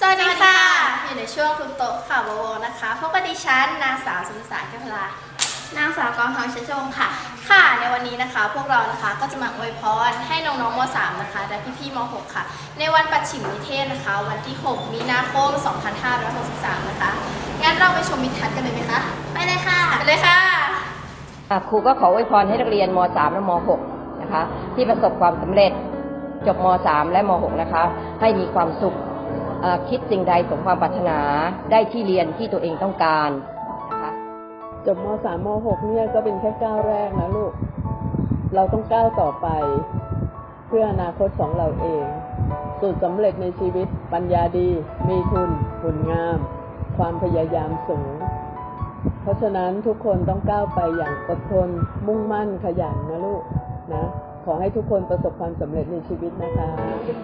สวัสดีค่ะ อยู่ในช่วงคุณโตะข่าวโวนะคะพบกับดิฉันนางสาวสุนสารกัพลานางสาวกองทองชัชวงศ์ค่ะ ค่ะ ในวันนี้นะคะ พวกเรานะคะก็จะมาอวยพรให้น้องๆม .3 นะคะ และพี่ๆม .6 ค่ะ ในวันปัจฉิมนิเทศนะคะ วันที่ 6 มีนาคม 2563 นะคะ งั้นเราไปชมมิทัศน์กันเลยไหมคะ ไปเลยค่ะ ไปเลยค่ะอะครูก็ขออวยพรให้นักเรียนม .3 และม .6 นะคะ ที่ประสบความสำเร็จจบม .3 และม .6 นะคะ ให้มีความสุขเอ่อ คิดสิ่งใดสมความปรารถนาได้ที่เรียนที่ตัวเองต้องการนะคะจบม .3 ม .6 เนี่ยก็เป็นแค่ก้าวแรกนะลูก เราต้องก้าวต่อไป เพื่ออนาคตของเราเอง สูตรสำเร็จในชีวิตปัญญาดี มีทุนหุ่นงาม ความพยายามสูง เพราะฉะนั้นทุกคนต้องก้าวไปอย่างอดทนมุ่งมั่นขยันนะลูกนะ อให้ทุกคนประสบความสำเร็จในชีวิตนะคะ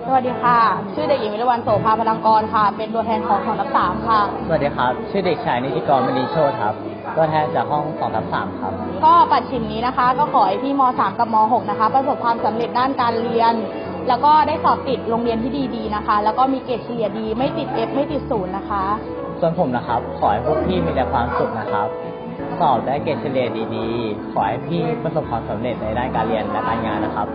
สวัสดีค่ะ ชื่อเด็กหญิงวิรวรรณโสภาพลังกรค่ะ เป็นตัวแทนของของรับสามค่ะ สวัสดีครับ ชื่อเด็กชายนิติกรมณีโชตครับ ตัวแทนจากห้องสองทับสามครับ ก็ปัดฉิมนี้นะคะ ก็ขอให้พี่ม .3 กับม .6 นะคะ ประสบความสำเร็จด้านการเรียน แล้วก็ได้สอบติดโรงเรียนที่ดีๆนะคะ แล้วก็มีเกรดเฉลี่ยดี ไม่ติด F ไม่ติดศูนย์นะคะ ส่วนผมนะครับ ขอให้พวกพี่มีแต่ความสุขนะครับ สอบได้เกรดเฉลี่ยดีๆ ขอให้พี่ประสบความสำเร็จในด้านการเรียนและการงานนะครับ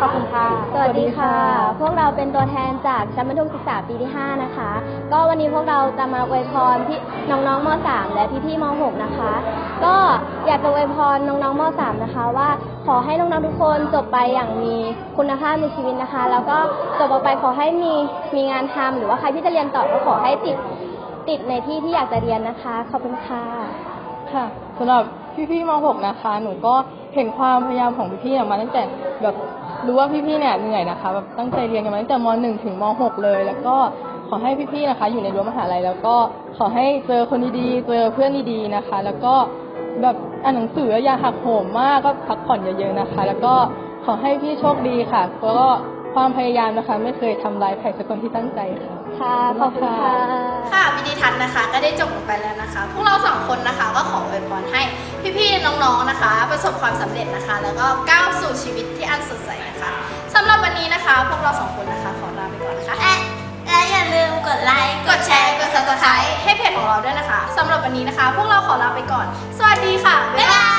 ขอบคุณค่ะ สวัสดีค่ะ พวกเราเป็นตัวแทนจากชั้นมัธยมศึกษาปีที่ 5 นะคะ ก็วันนี้พวกเราจะมาอวยพรพี่น้องๆม .3 และพี่ๆม .6 นะคะ ก็อยากจะอวยพรน้องๆม .3 นะคะ ว่าขอให้น้องๆทุกคนจบไปอย่างมีคุณภาพในชีวิตนะคะ แล้วก็จบออกไปขอให้มีมีงานทำหรือว่าใครที่จะเรียนต่อก็ขอให้ติด ติดในที่ที่อยากจะเรียนนะคะ ขอบคุณค่ะ ค่ะสำหรับพี่ๆม .6 นะคะ หนูก็เห็นความพยายามของพี่พี่มาตั้งแต่แบบรู้ว่าพี่ๆเนี่ยเหนื่อยนะคะแบบตั้งใจเรียนกันมาตั้งแต่ม .1 ถึงม .6 เลย แล้วก็ขอให้พี่ๆนะคะ อยู่ในรั้วมหาลัยแล้วก็ขอให้เจอคนดีๆเจอเพื่อนดีๆนะคะ แล้วก็แบบอ่านหนังสืออย่าหักโหมมากก็พักผ่อนเยอะๆนะคะ แล้วก็ขอให้พี่โชคดีค่ะแล้วก็ ความพยายามนะคะ ไม่เคยทำร้ายใครสักคนที่ตั้งใจค่ะ ค่ะ ขอบคุณค่ะ ค่ะวิดีทัศน์นะคะ ก็ได้จบลงไปแล้วนะคะ พวกเราสองคนนะคะก็ขออวยพรให้พี่ๆ น้องๆ นะคะ ประสบความสำเร็จนะคะ แล้วก็ก้าวสู่ชีวิตที่อันสดใสนะคะสำหรับวันนี้นะคะ พวกเราสองคนนะคะ ขอลาไปก่อนนะคะและและอย่าลืมกดไลค์ กดแชร์ กด subscribe ให้เพจของเราด้วยนะคะสำหรับวันนี้นะคะ พวกเราขอลาไปก่อน สวัสดีค่ะ บ๊ายบาย